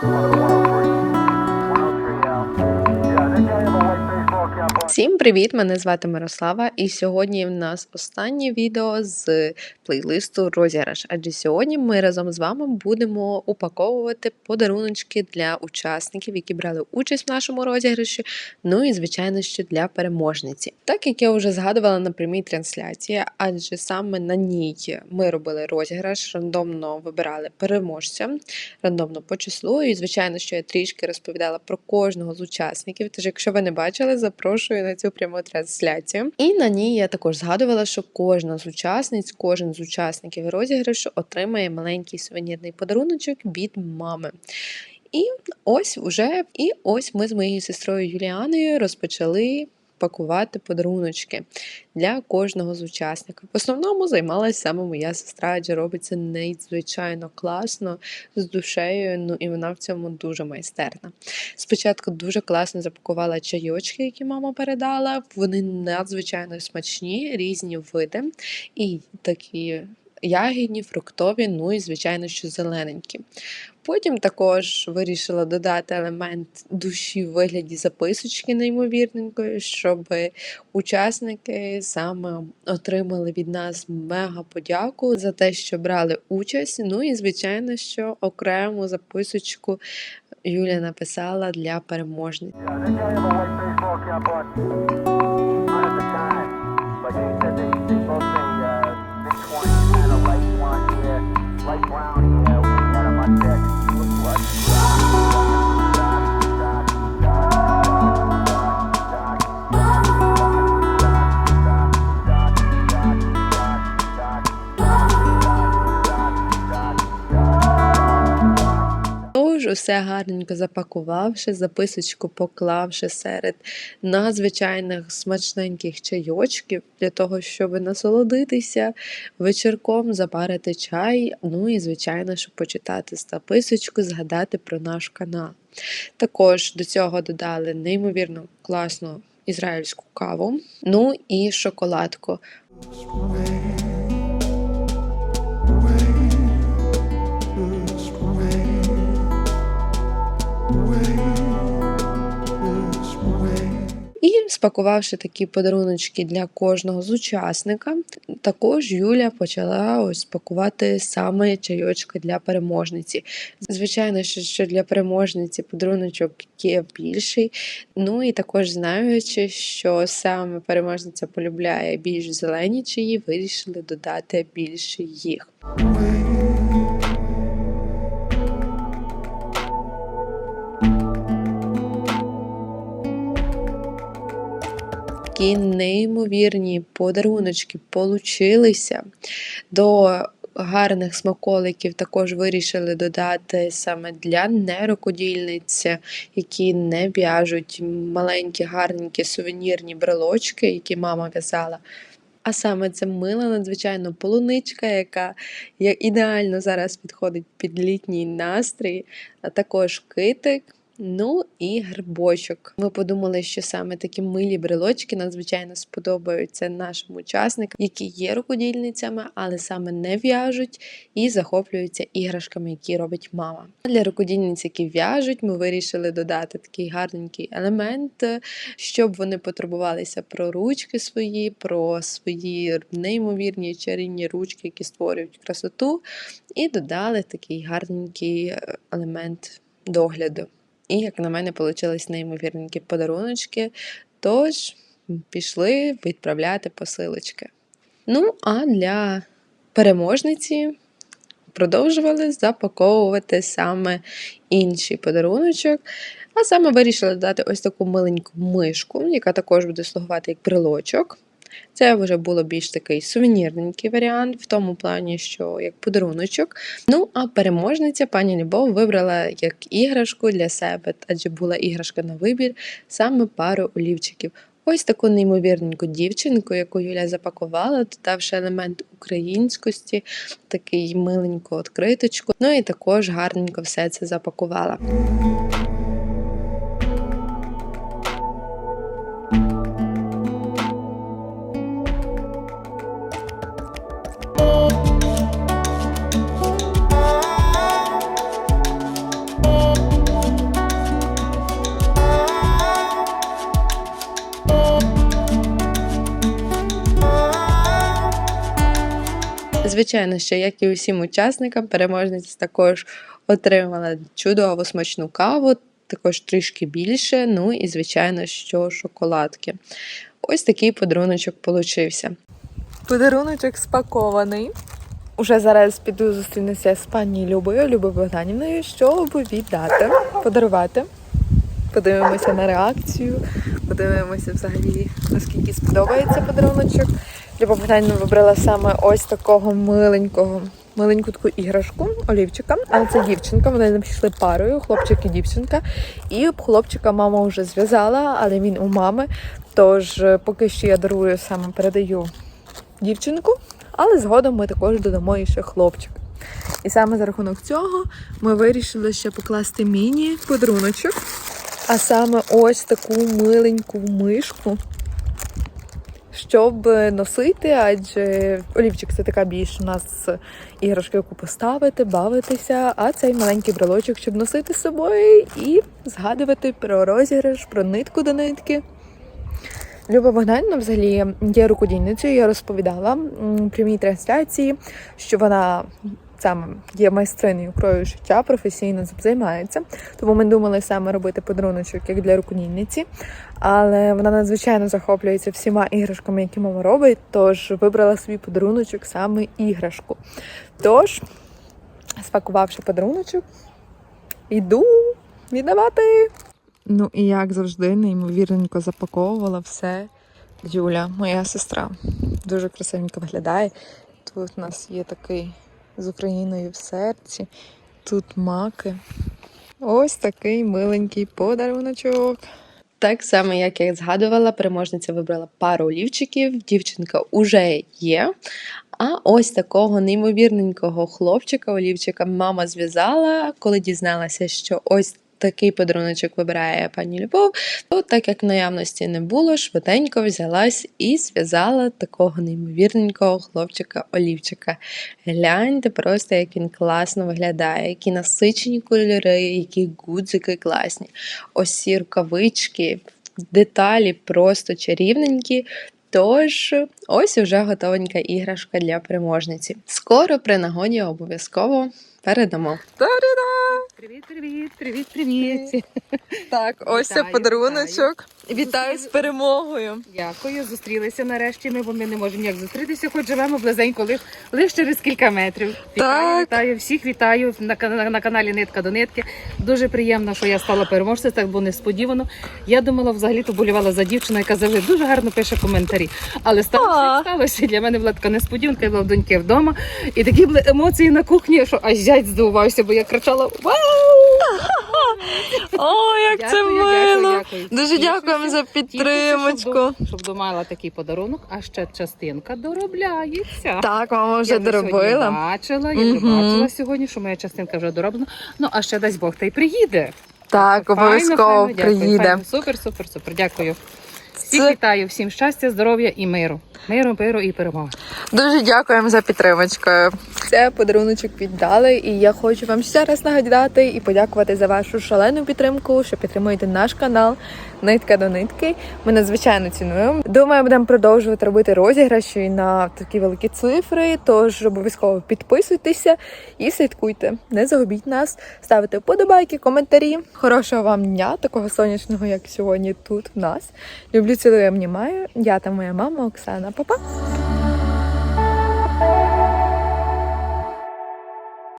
Música Всім привіт! Мене звати Мирослава, і сьогодні в нас останнє відео з плейлисту розіграш. Адже сьогодні ми разом з вами будемо упаковувати подаруночки для учасників, які брали участь в нашому розіграші. Ну і звичайно, що для переможниці. Так як я вже згадувала на прямій трансляції, адже саме на ній ми робили розіграш, рандомно вибирали переможця, рандомно по числу. І звичайно, що я трішки розповідала про кожного з учасників. Тож, якщо ви не бачили, запрошую цю пряму трансляцію. І на ній я також згадувала, що кожна з учасниць, кожен з учасників розіграшу отримає маленький сувенірний подаруночок від мами. І ось уже, і ось ми з моєю сестрою Юліаною розпочали пакувати подаруночки для кожного з учасників. В основному займалася саме моя сестра, адже робить це надзвичайно класно, з душею, ну і вона в цьому дуже майстерна. Спочатку дуже класно запакувала чайочки, які мама передала. Вони надзвичайно смачні, різні види і такі. Ягідні, фруктові, ну і, звичайно, що зелененькі. Потім також вирішила додати елемент душі в вигляді записочки неймовірненької, щоб учасники саме отримали від нас мега подяку за те, що брали участь. Ну і, звичайно, що окрему записочку Юля написала для переможниць. Усе гарненько запакувавши, записочку поклавши серед надзвичайних смачненьких чайочків для того, щоб насолодитися вечірком, запарити чай. Ну і, звичайно, щоб почитати записочку, згадати про наш канал. Також до цього додали неймовірно класну ізраїльську каву, ну і шоколадку. Спакувавши такі подаруночки для кожного з учасника, також Юля почала ось пакувати саме чайочки для переможниці. Звичайно, що, що для переможниці подаруночок є більший. Ну і також знаючи, що саме переможниця полюбляє більш зелені чаї, вирішили додати більше їх. Такі неймовірні подаруночки получилися. До гарних смаколиків також вирішили додати саме для нерукодільниць, які не в'яжуть маленькі, гарненькі сувенірні брелочки, які мама в'язала. А саме це мила надзвичайно полуничка, яка ідеально зараз підходить під літній настрій, а також китик. Ну і грибочок. Ми подумали, що саме такі милі брелочки надзвичайно сподобаються нашим учасникам, які є рукодільницями, але саме не в'яжуть і захоплюються іграшками, які робить мама. Для рукодільниць, які в'яжуть, ми вирішили додати такий гарненький елемент, щоб вони потурбувалися про ручки свої, про свої неймовірні чарівні ручки, які створюють красоту, і додали такий гарненький елемент догляду. І, як на мене, вийшли неймовірненькі подаруночки. Тож пішли відправляти посилочки. Ну, а для переможниці продовжували запаковувати саме інший подаруночок. А саме вирішили дати ось таку миленьку мишку, яка також буде слугувати як брелочок. Це вже було більш такий сувенірненький варіант, в тому плані, що як подаруночок. Ну, а переможниця пані Любов вибрала як іграшку для себе, адже була іграшка на вибір, саме пару олівчиків. Ось таку неймовірненьку дівчинку, яку Юля запакувала, додавши елемент українськості, такий миленьку відкриточку. Ну і також гарненько все це запакувала. Звичайно, що як і усім учасникам, переможниця також отримала чудову смачну каву, також трішки більше. Ну і звичайно, що шоколадки. Ось такий подаруночок получився. Подаруночок спакований. Уже зараз піду зустрінуся з пані Любою, Любою Богданівною, щоб віддати, подарувати. Подивимося на реакцію, подивимося взагалі, наскільки сподобається подаруночок. Люба Богданівна вибрала саме ось такого миленького, миленьку таку іграшку олівчика. Але це дівчинка, вони не пішли парою, хлопчик і дівчинка. І хлопчика мама вже зв'язала, але він у мами. Тож е, поки що я дарую саме передаю дівчинку, але згодом ми також додамо і ще хлопчик. І саме за рахунок цього ми вирішили ще покласти міні-подаруночок, а саме ось таку миленьку мишку, щоб носити, адже олівчик це така більш у нас іграшка, яку поставити, бавитися, а цей маленький брелочок, щоб носити з собою і згадувати про розіграш, про нитку до нитки. Люба Богданівна взагалі є рукодійницею, Я розповідала в прямій трансляції, що вона саме є майстриною крою життя, професійно займається. Тому ми думали саме робити подаруночок як для рукодільниці. Але вона надзвичайно захоплюється всіма іграшками, які мама робить. Тож вибрала собі подаруночок саме іграшку. Тож, спакувавши подаруночок, йду віддавати. Ну і як завжди, неймовірненько запаковувала все. Юля, моя сестра, дуже красивенько виглядає. Тут у нас є такий з Україною в серці, тут маки. Ось такий миленький подаруночок. Так само, як я згадувала, переможниця вибрала пару олівчиків, дівчинка уже є. А ось такого неймовірненького хлопчика, олівчика, мама зв'язала, коли дізналася, що ось такий подаруночок вибирає пані Любов, то так як наявності не було, швиденько взялась і зв'язала такого неймовірненького хлопчика олівчика. Гляньте просто, як він класно виглядає, які насичені кольори, які гудзики класні. Ось ці рукавички, деталі просто чарівненькі. Тож, ось уже готовенька іграшка для переможниці. Скоро при нагоді обов'язково передамо. Привіт, привіт, привіт, привіт. Так, ось Вітаю, подаруночок. Вітаю з перемогою. Дякую, зустрілися нарешті. Ми, бо ми не можемо ніяк зустрітися, хоч живемо близенько, лише лиш через кілька метрів. Вітаю, Так. вітаю всіх, вітаю на, кана- на каналі Нитка до нитки. Дуже приємно, що я стала переможцем, так було несподівано. Я думала, взагалі то болювала за дівчину, яка завжди дуже гарно пише коментарі. Але сталося, сталося. Для мене була така несподіванка, я була в доньки вдома. І такі були емоції на кухні, що аж зять здивувався, бо я кричала Вау! О, як це мило! дякую, дякую. Дуже дякуємо за підтримочку. Щоб, щоб домала такий подарунок, а ще частинка доробляється. Так, мама вже я доробила. Бачила, я вже бачила сьогодні, що моя частинка вже дороблена. Ну, а ще дасть Бог, та й приїде. Так, обов'язково приїде. файно. Супер, супер, супер. Дякую. Всіх Це- вітаю, всім щастя, здоров'я і миру. Миру, миру і перемоги. Дуже дякуємо за підтримочку. Це подаруночок віддали, і я хочу вам ще раз нагадати і подякувати за вашу шалену підтримку, що підтримуєте наш канал Нитка до нитки. Ми надзвичайно цінуємо. Думаю, будемо продовжувати робити розіграші на такі великі цифри. Тож обов'язково підписуйтеся і слідкуйте. Не загубіть нас, ставте вподобайки, коментарі. Хорошого вам дня, такого сонячного, як сьогодні тут в нас. Люблю цілую, обнімаю. Я та моя мама Оксана. Па-па!